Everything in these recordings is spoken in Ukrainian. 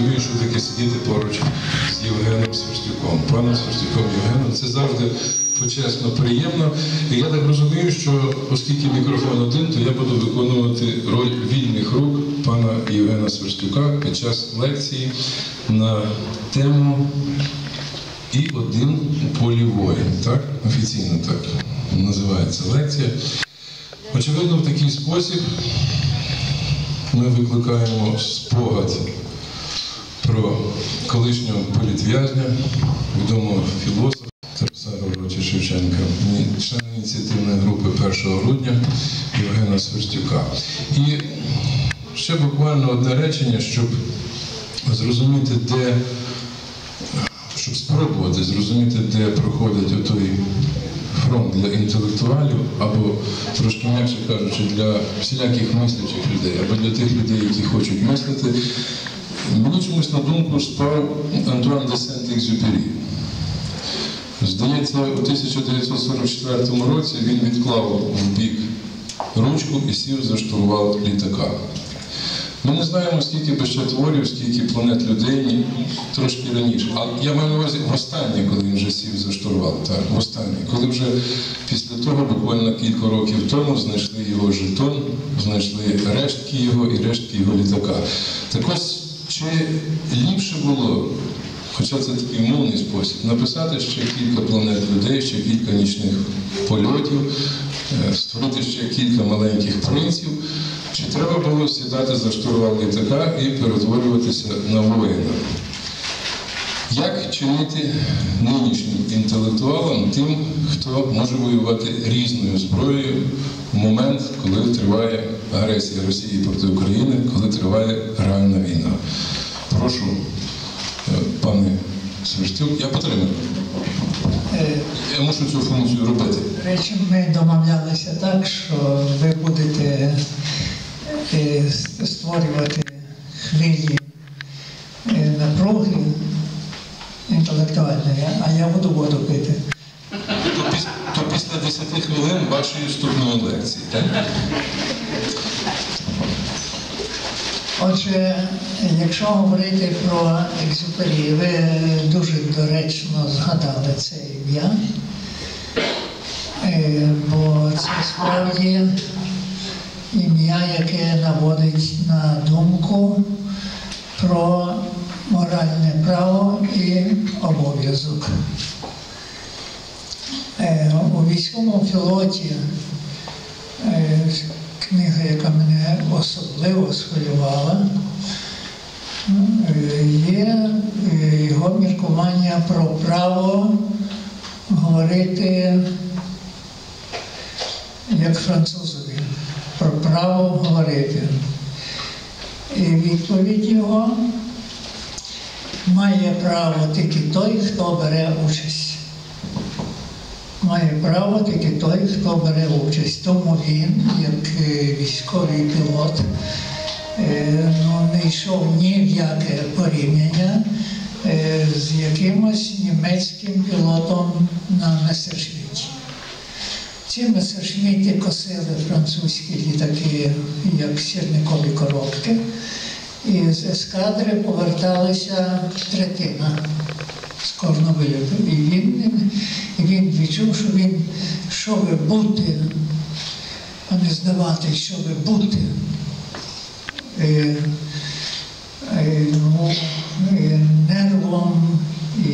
розумію, що таке сидіти поруч з Євгеном Сверстюком. Паном Сверстюком Євгеном. Це завжди почесно, приємно. І я так розумію, що оскільки мікрофон один, то я буду виконувати роль вільних рук пана Євгена Сверстюка під час лекції на тему і один у полі воїн. Так? Офіційно так називається лекція. Очевидно, в такий спосіб ми викликаємо спогад про колишнього політв'язня, відомого філософа Тараса Григоровича Шевченка, і члена ініціативної групи 1 грудня Євгена Сверстюка. І ще буквально одне речення, щоб зрозуміти, де, щоб спробувати зрозуміти, де проходить отой фронт для інтелектуалів, або трошки м'якше кажучи, для всіляких мислячих людей, або для тих людей, які хочуть мислити. Мені чомусь на думку спав Антуан де Сент-Екзюпері. Здається, у 1944 році він відклав в бік ручку і сів за літака. Ми не знаємо, скільки творів, скільки планет людей, трошки раніше. А я маю на увазі востаннє, коли він вже сів за штурвал. Так, востаннє. Коли вже після того, буквально кілька років тому, знайшли його жетон, знайшли рештки його і рештки його літака. Так ось, чи ліпше було, хоча це такий мовний спосіб, написати ще кілька планет людей, ще кілька нічних польотів, е, створити ще кілька маленьких принців. Чи треба було сідати за штурвал літака і перетворюватися на воїна? Як чинити нинішнім інтелектуалам тим, хто може воювати різною зброєю момент, коли триває агресія Росії проти України, коли триває реальна війна? Прошу, е, пане Сверстюк, я підтримую. Е, Я мушу цю функцію робити. Речі, ми домовлялися так, що ви будете е, створювати хвилі напруги інтелектуальної, а я буду воду пити. То, піс- то після 10 хвилин вашої вступної лекції. Отже, якщо говорити про екзюпері, ви дуже доречно згадали це ім'я, Е, бо це справді ім'я, яке наводить на думку про моральне право і обов'язок. Е, У військовому флоті е, книга, яка мене особливо схвилювала, е, є його міркування про право говорити як французові, про право говорити. І відповідь його має право тільки той, хто бере участь. Має право тільки той, хто бере участь. Тому він, як е, військовий пілот, е, ну, не йшов ні в яке порівняння е, з якимось німецьким пілотом на Месершмітті. Ці месершміти косили французькі літаки, як сірникові коробки, і з ескадри поверталися третина з кожного. І він, він відчув, що він, щоб бути, а не здавати, щоб бути. Е, е, ну, е, нервом і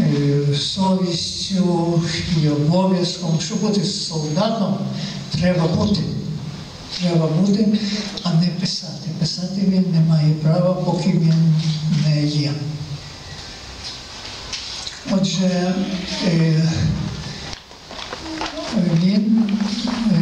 е, совістю і обов'язком, щоб бути солдатом, треба бути. Треба бути, а не писати. Писати він не має права, поки він не є. Отже, е, він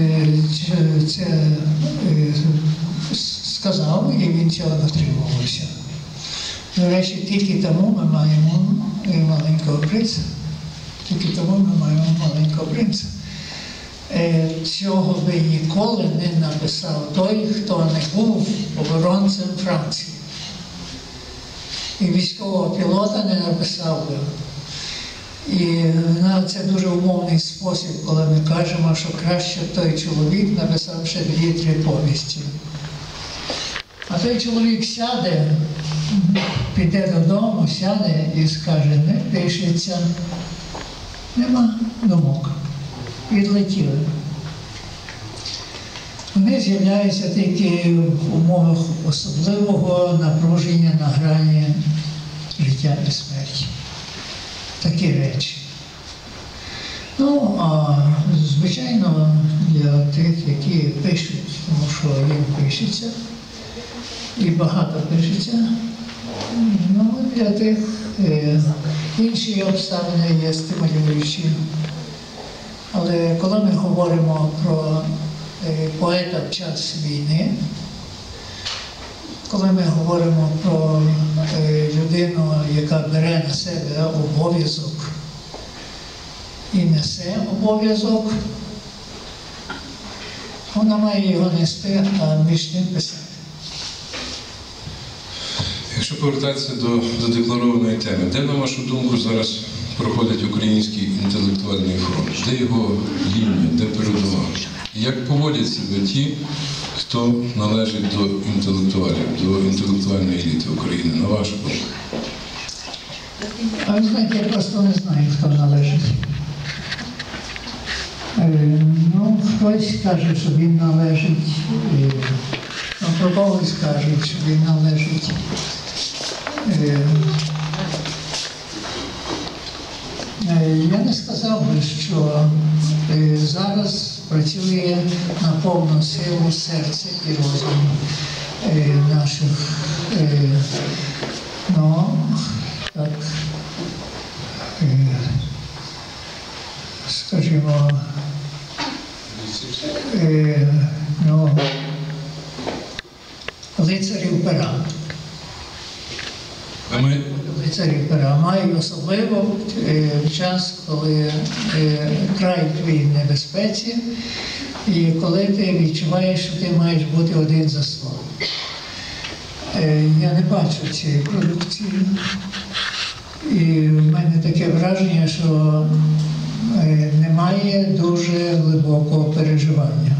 е, це- е, сказав, і він цього дотримувався. До речі, тільки тому ми маємо маленького принца. Тільки тому ми маємо маленького принца. Цього би ніколи не написав той, хто не був оборонцем Франції. І військового пілота не написав би. І ну, це дуже умовний спосіб, коли ми кажемо, що краще той чоловік написав ще дві-три повісті. А той чоловік сяде, піде додому, сяде і скаже, не пишеться, нема думок. Відлетіли. Вони з'являються тільки в умовах особливого напруження на грані життя і смерті. Такі речі. Ну, а звичайно, для тих, які пишуть, тому що їм пишеться, і багато пишеться, ну, для тих е, інші обставини є стимулюючі. Але коли ми говоримо про е, поета в час війни, коли ми говоримо про е, людину, яка бере на себе обов'язок і несе обов'язок, вона має його нести, а між ним писати. Якщо повертатися до задекларованої теми, де, на вашу думку, зараз проходить український інтелектуальний фронт? Де його лінія, де передова? Як поводять себе ті, хто належить до інтелектуалів, до інтелектуальної еліти України, на вашу думку? А ви знаєте, я просто не знаю, хто належить. Е, Ну, хтось каже, що він належить, ну, про кажуть, що він належить. Е, е, Я не сказав би, що зараз працює на повну силу серце і розум е, наших, е, ну, так, е, скажімо, е, ну, лицарів пера. А ми Лицарів особливо е, в час, коли е, край твій в небезпеці, і коли ти відчуваєш, що ти маєш бути один за словом. Е, Я не бачу цієї продукції. І в мене таке враження, що немає дуже глибокого переживання.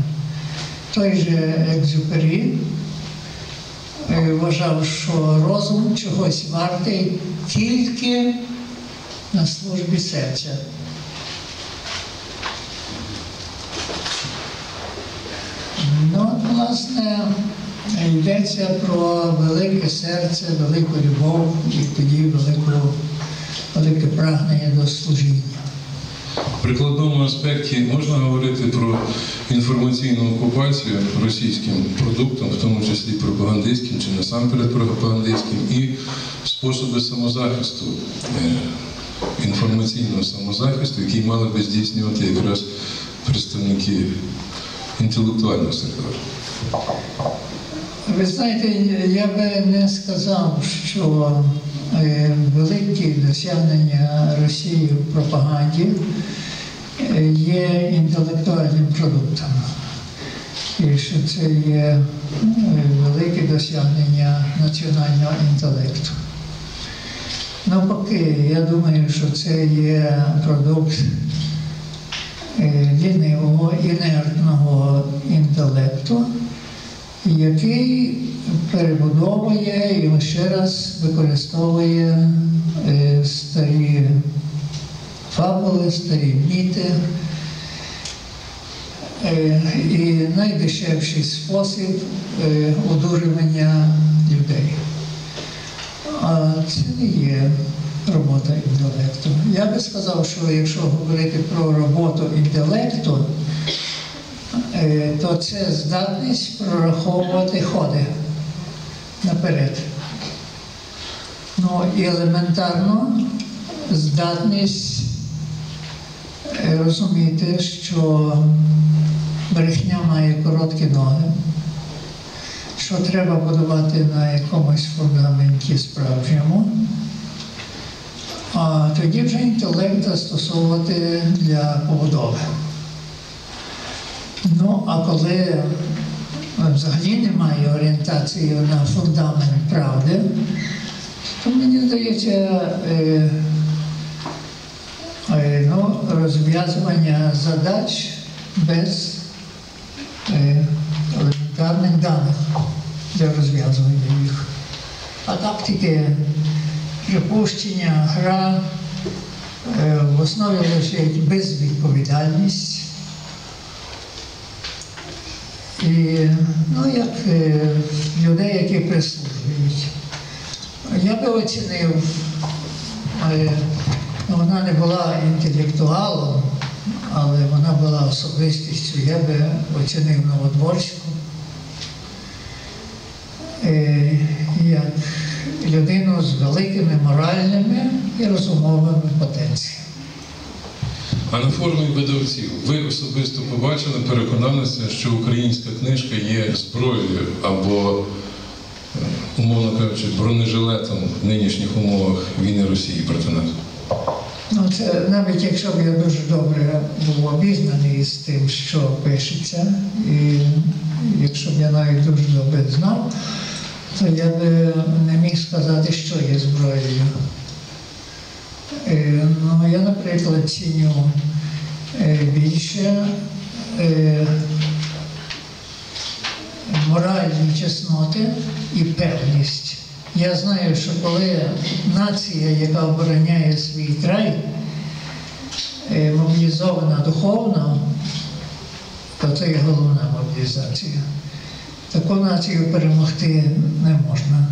Той же Екзюпері вважав, що розум чогось вартий тільки на службі серця. Ну, власне, йдеться про велике серце, велику любов і тоді велику, велике прагнення до служіння. в прикладному аспекті можна говорити про інформаційну окупацію російським продуктом, в тому числі пропагандистським чи насамперед пропагандистським, і способи самозахисту, е, інформаційного самозахисту, який мали би здійснювати якраз представники інтелектуального сектора. Ви знаєте, я би не сказав, що е, великі досягнення Росії в пропаганді є інтелектуальним продуктом. І що це є е, велике досягнення національного інтелекту. Навпаки, я думаю, що це є продукт е, лінивого, інертного інтелекту, який перебудовує і ще раз використовує е, старі фабули, старі міти. Е, І найдешевший спосіб е, одурювання людей. А це не є робота інтелекту. Я би сказав, що якщо говорити про роботу інтелекту, е, то це здатність прораховувати ходи наперед. Ну і елементарно здатність розуміти, що брехня має короткі ноги, що треба будувати на якомусь фундаменті справжньому, а тоді вже інтелект застосовувати для побудови. Ну, а коли е, взагалі немає орієнтації на фундамент правди, то мені здається, е, е, розв'язування задач без е, елементарних даних. для розв'язування їх. А так тільки припущення, гра, е, в основі лежить безвідповідальність. І, ну, як е, людей, які прислужують. Я би оцінив, ну, вона не була інтелектуалом, але вона була особистістю. Я би оцінив Новодворську е, як людину з великими моральними і розумовими потенціями. А на форумі видавців ви особисто побачили, переконалися, що українська книжка є зброєю або, е, умовно кажучи, бронежилетом в нинішніх умовах війни Росії проти нас. Ну, це навіть якщо б я дуже добре був обізнаний з тим, що пишеться, і якщо б я навіть дуже добре знав, то я би не міг сказати, що є зброєю. Е, Ну, я, наприклад, ціню е, більше е, моральні чесноти і певність. Я знаю, що коли нація, яка обороняє свій край, е, мобілізована духовно, то це є головна мобілізація. Таку націю перемогти не можна.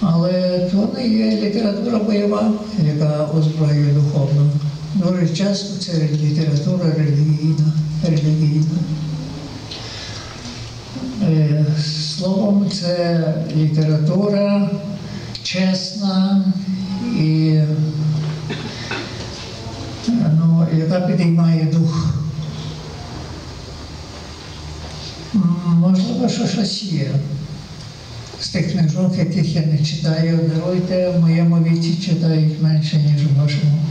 Але то не є література бойова, яка озброює духовно. Дуже часто це література релігійна, релігійна. Словом, це література чесна і ну, яка підіймає дух. Можливо, що щось є з тих книжок, яких я не читаю. Даруйте, в моєму віці читають менше, ніж у вашому.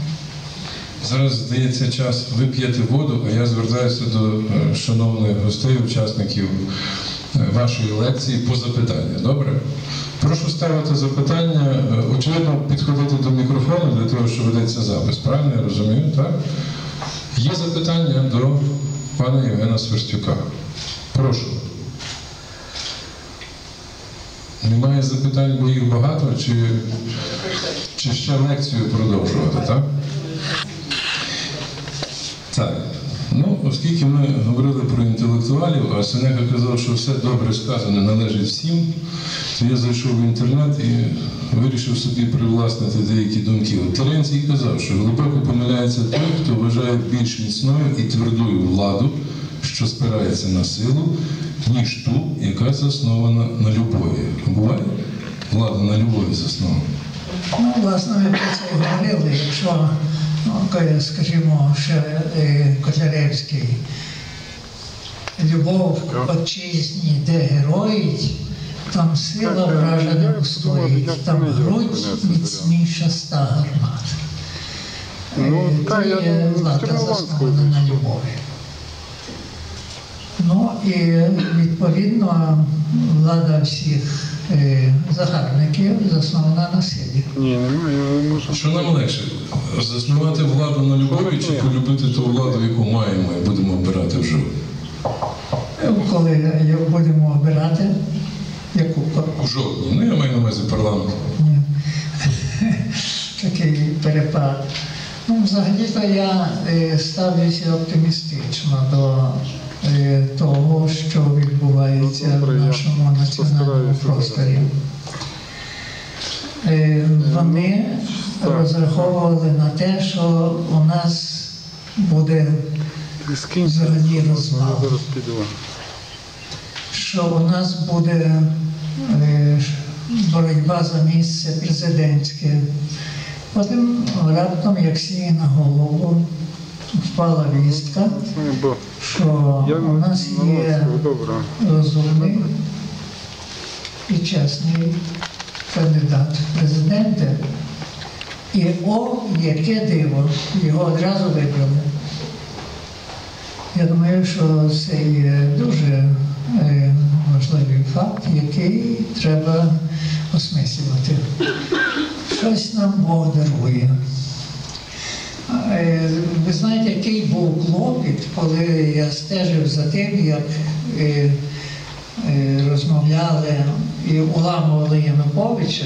Зараз здається час ви п'єте воду, а я звертаюся до е, шановних гостей, учасників вашої лекції по запитання. Добре? Прошу ставити запитання. Е, Очевидно, підходити до мікрофону для того, щоб ведеться запис. Правильно я розумію? Так? Є запитання до пана Євгена Сверстюка. Прошу. Немає запитань, бо їх багато, чи, чи ще лекцію продовжувати? Так. Ну, оскільки ми говорили про інтелектуалів, а Сенека казав, що все добре сказане належить всім, то я зайшов в інтернет і вирішив собі привласнити деякі думки. Теренцій казав, що глибоко помиляється той, хто вважає більш міцною і твердою владу, що спирається на силу, ніж ту, яка заснована на любові. Буває влада на любові заснована. Ну, власне, ми про це говорили. Якщо, скажімо, ще е, Котляревський, любов отчизні, де героїть, там сила вражена стоїть, там грудь міцніша ста гармат. Ну, Е, та, є влада заснована на любові. Ну і відповідно влада всіх е, загарбників заснована на силі. Ні, немає. Що нам легше? Заснувати владу на любові чи полюбити ту владу, яку маємо і будемо обирати вже? Е, Коли е, будемо обирати, яку У жовтні. Ну, я маю на увазі парламент. Ні. такий перепад. Ну, взагалі-то я е, ставлюся оптимістично до е, того, що відбувається в нашому національному просторі. Е, Вони розраховували на те, що у нас буде. Взагалі розвал. Що у нас буде е, боротьба за місце президентське. Потім раптом, як сніг на голову, впала вістка, Ну, що у нас є розумний і чесний кандидат в президенти. І о, яке диво, його одразу вибрали. Я думаю, що це є дуже е, важливий факт, який треба осмислювати. Щось нам Бог дарує. Е, Ви знаєте, який був клопіт, коли я стежив за тим, як е, е, розмовляли і уламували Януковича,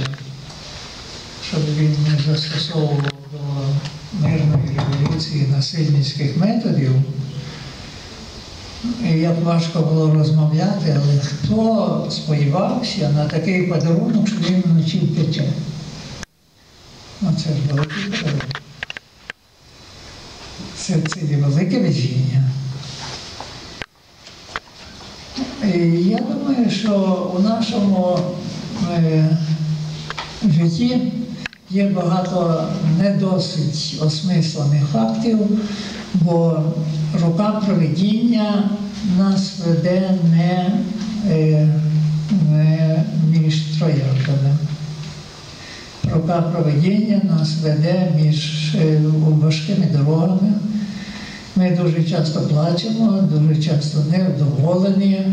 щоб він не застосовував до мирної революції насильницьких методів. І як важко було розмовляти, але хто сподівався на такий подарунок, що він вночі втече? Ну, це ж великий подарунок. Це, це є велике везіння. Я думаю, що у нашому е, житті є багато не досить осмислених фактів, бо рука проведіння нас веде не, е, не між трояками. Рука проведіння нас веде між е, важкими дорогами. Ми дуже часто плачемо, дуже часто невдоволені,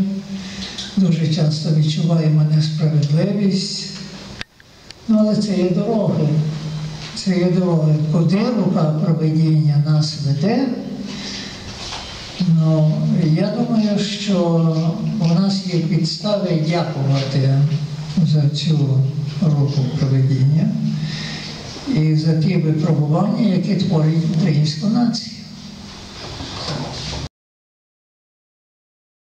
дуже часто відчуваємо несправедливість. Ну, але це є дороги. Це є дороги. Куди рука проведіння нас веде? Ну, я думаю, що у нас є підстави дякувати за цю руку проведіння і за ті випробування, які творять українську націю.